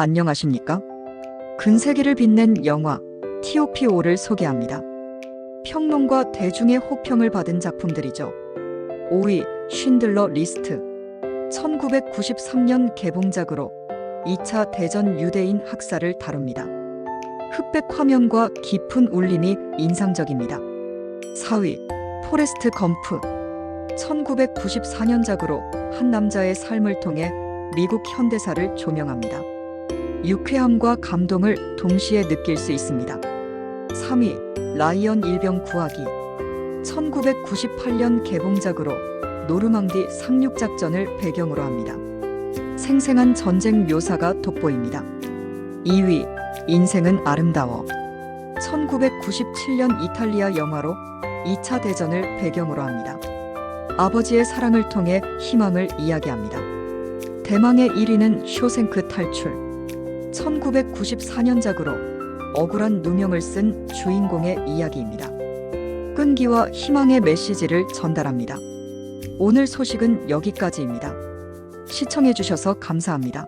안녕하십니까? 근세기를 빛낸 영화 TOP5를 소개합니다. 평론과 대중의 호평을 받은 작품들이죠. 5위 쉰들러 리스트 1993년 개봉작으로 2차 대전 유대인 학살을 다룹니다. 흑백 화면과 깊은 울림이 인상적입니다. 4위 포레스트 검프 1994년작으로 한 남자의 삶을 통해 미국 현대사를 조명합니다. 유쾌함과 감동을 동시에 느낄 수 있습니다. 3위 라이언 일병 구하기 1998년 개봉작으로 노르망디 상륙작전을 배경으로 합니다. 생생한 전쟁 묘사가 돋보입니다. 2위 인생은 아름다워 1997년 이탈리아 영화로 2차 대전을 배경으로 합니다. 아버지의 사랑을 통해 희망을 이야기합니다. 대망의 1위는 쇼생크 탈출 1994년작으로 억울한 누명을 쓴 주인공의 이야기입니다. 끈기와 희망의 메시지를 전달합니다. 오늘 소식은 여기까지입니다. 시청해주셔서 감사합니다.